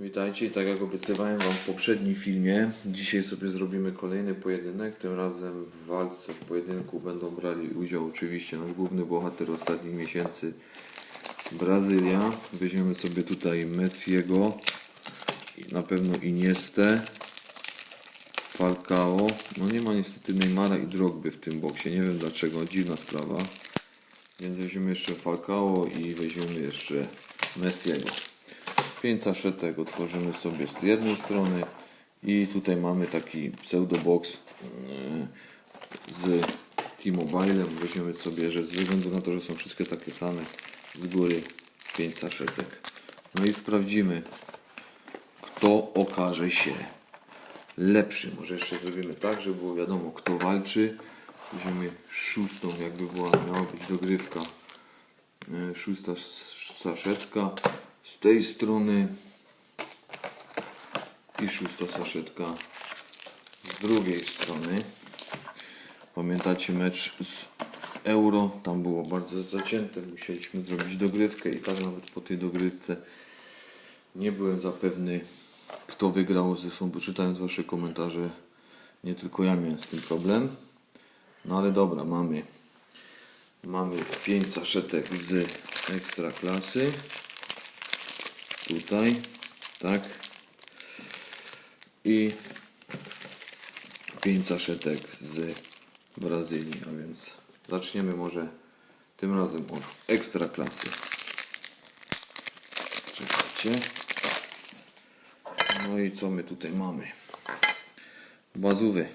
Witajcie tak jak obiecywałem Wam w poprzednim filmie, dzisiaj sobie zrobimy kolejny pojedynek. Tym razem w walce, w pojedynku będą brali udział oczywiście nasz główny bohater ostatnich miesięcy Brazylia. Weźmiemy sobie tutaj Messiego, na pewno Iniestę, Falcao. No nie ma niestety Neymara i Drogby w tym boksie, nie wiem dlaczego, dziwna sprawa. Więc weźmiemy jeszcze Falcao i weźmiemy jeszcze Messiego. 5 saszetek otworzymy sobie z jednej strony i tutaj mamy taki pseudobox yy, z T-Mobilem. Weźmiemy sobie, że ze względu na to, że są wszystkie takie same z góry 5 saszetek. No i sprawdzimy, kto okaże się lepszy. Może jeszcze zrobimy tak, żeby było wiadomo, kto walczy. Weźmiemy szóstą, jakby była, miała być dogrywka. E, Szósta saszetka z tej strony i szósta saszetka z drugiej strony. Pamiętacie mecz z Euro? Tam było bardzo zacięte. Musieliśmy zrobić dogrywkę i tak nawet po tej dogrywce nie byłem zapewny, kto wygrał. Zresztą czytając Wasze komentarze, nie tylko ja miałem z tym problem. No ale dobra, mamy. Mamy 5 saszetek z ekstra klasy. Tutaj, tak. I 5 saszetek z Brazylii, a więc zaczniemy może tym razem od ekstra klasy. Czekajcie. No i co my tutaj mamy? Bazówy.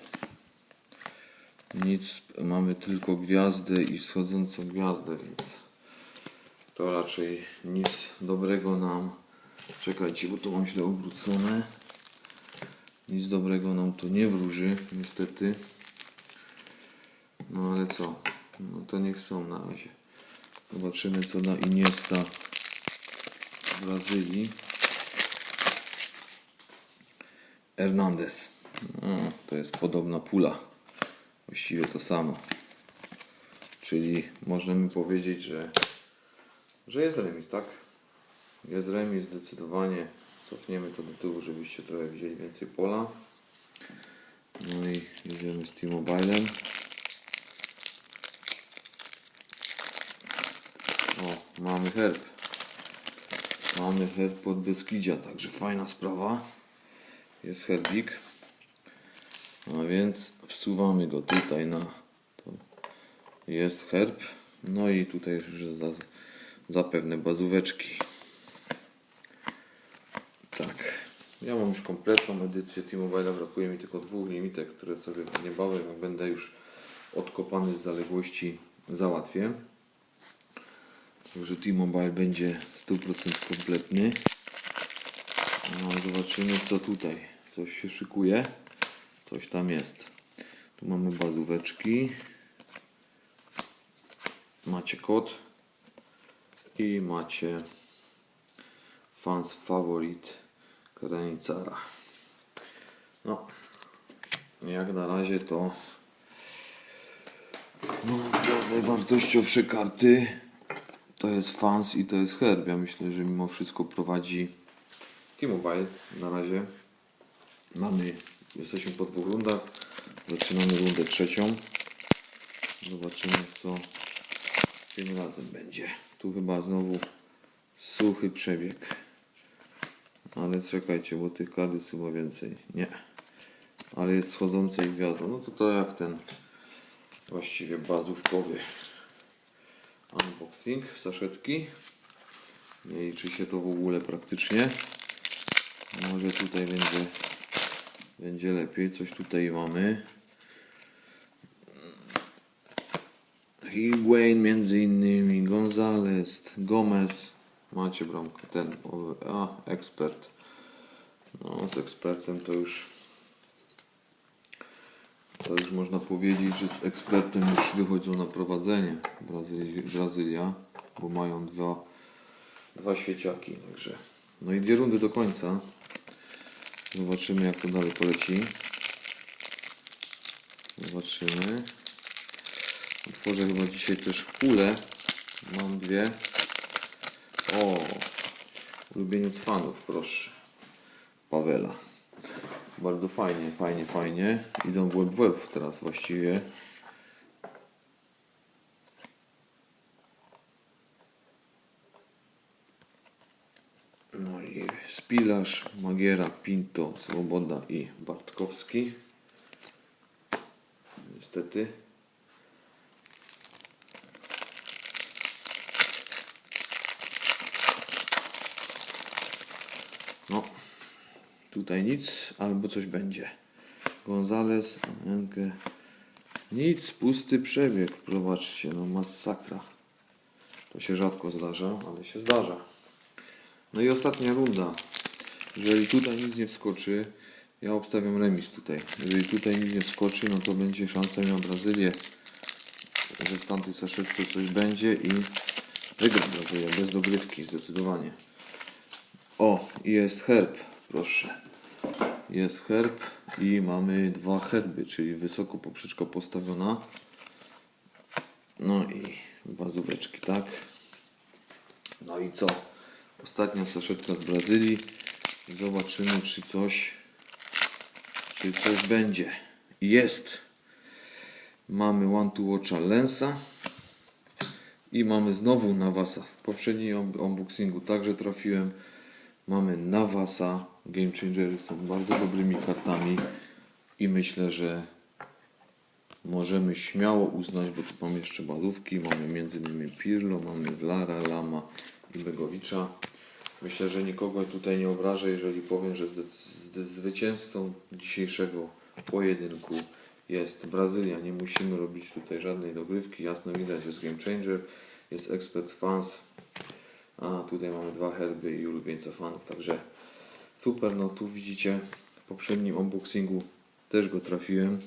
Nic, mamy tylko gwiazdę i wschodzącą gwiazdę, więc to raczej nic dobrego nam. Czekajcie, bo to mam źle obrócone. Nic dobrego nam to nie wróży, niestety. No ale co? No to niech są na razie. Zobaczymy co da Iniesta z Brazylii. Hernandez. No, to jest podobna pula. Właściwie to samo. Czyli możemy powiedzieć, że, że jest remis, tak? Jest remis zdecydowanie. Cofniemy to do tyłu, żebyście trochę wzięli więcej pola. No i jedziemy z T-Mobilem. O, mamy herb. Mamy herb pod Beskidzia, także fajna sprawa. Jest herbik. A więc wsuwamy go tutaj na to. Jest herb. No i tutaj już za, zapewne bazóweczki. Tak. Ja mam już kompletną edycję T-Mobile. Brakuje mi tylko dwóch limitek, które sobie niebawem, jak będę już odkopany z zaległości, załatwię. Także T-Mobile będzie 100% kompletny. No, zobaczymy co tutaj. Coś się szykuje. Coś tam jest. Tu mamy bazóweczki. Macie kod. I macie fans faworit Kranicara. No, jak na razie to no, to najwartościowsze karty to jest fans i to jest herb. Ja myślę, że mimo wszystko prowadzi T-Mobile na razie. Mamy, jesteśmy po dwóch rundach. Zaczynamy rundę trzecią. Zobaczymy co tym razem będzie. Tu chyba znowu suchy przebieg. Ale czekajcie, bo tych kart jest chyba więcej. Nie. Ale jest schodząca i gwiazda. No to to jak ten właściwie bazówkowy unboxing saszetki. Nie liczy się to w ogóle praktycznie. Może tutaj będzie, będzie lepiej. Coś tutaj mamy. Higuain między innymi, Gonzalez, Gomez. Macie bramkę, ten, a, ekspert. No, z ekspertem to już to już można powiedzieć, że z ekspertem już wychodzą na prowadzenie Brazyli, Brazylia, bo mają dwa, dwa świeciaki, także. No i dwie rundy do końca. Zobaczymy jak to dalej poleci. Zobaczymy. Otworzę chyba dzisiaj też pulę. Mam dwie. O, ulubieniec fanów, proszę. Pawela. Bardzo fajnie, fajnie, fajnie. Idą w łeb teraz właściwie. No i Spilarz, Magiera, Pinto, Swoboda i Bartkowski. Niestety. No, tutaj nic, albo coś będzie. Gonzales, Enke. Nic, pusty przebieg. Zobaczcie, no masakra. To się rzadko zdarza, ale się zdarza. No i ostatnia runda. Jeżeli tutaj nic nie wskoczy, ja obstawiam remis tutaj. Jeżeli tutaj nic nie wskoczy, no to będzie szansa na Brazylię, że w tamtej saszetce coś będzie i wygra Brazylia bez dogrywki zdecydowanie. O, jest herb, proszę. Jest herb i mamy dwa herby, czyli wysoko poprzeczka postawiona. No i bazóweczki, tak? No i co? Ostatnia saszetka z Brazylii. Zobaczymy, czy coś, czy coś będzie. Jest. Mamy One to Watcha Lensa. I mamy znowu Navasa. W poprzednim un- unboxingu także trafiłem. Mamy Navasa. Game Changery są bardzo dobrymi kartami. I myślę, że możemy śmiało uznać, bo tu mamy jeszcze bazówki, mamy między innymi Pirlo, mamy Vlara, Lama i Begowicza. Myślę, że nikogo tutaj nie obrażę, jeżeli powiem, że zwycięzcą dzisiejszego pojedynku jest Brazylia. Nie musimy robić tutaj żadnej dogrywki. Jasno widać, jest Game Changer, jest Expert Fans, a tutaj mamy dwa herby i ulubieńca fanów, także super. No tu widzicie, w poprzednim unboxingu też go trafiłem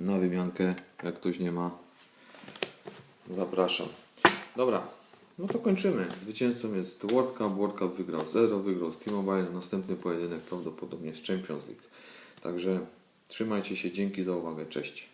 na wymiankę. Jak ktoś nie ma, zapraszam. Dobra, no to kończymy. Zwycięzcą jest World Cup. World Cup wygrał 0, wygrał z T-Mobile. Następny pojedynek prawdopodobnie z Champions League. Także trzymajcie się, dzięki za uwagę, cześć.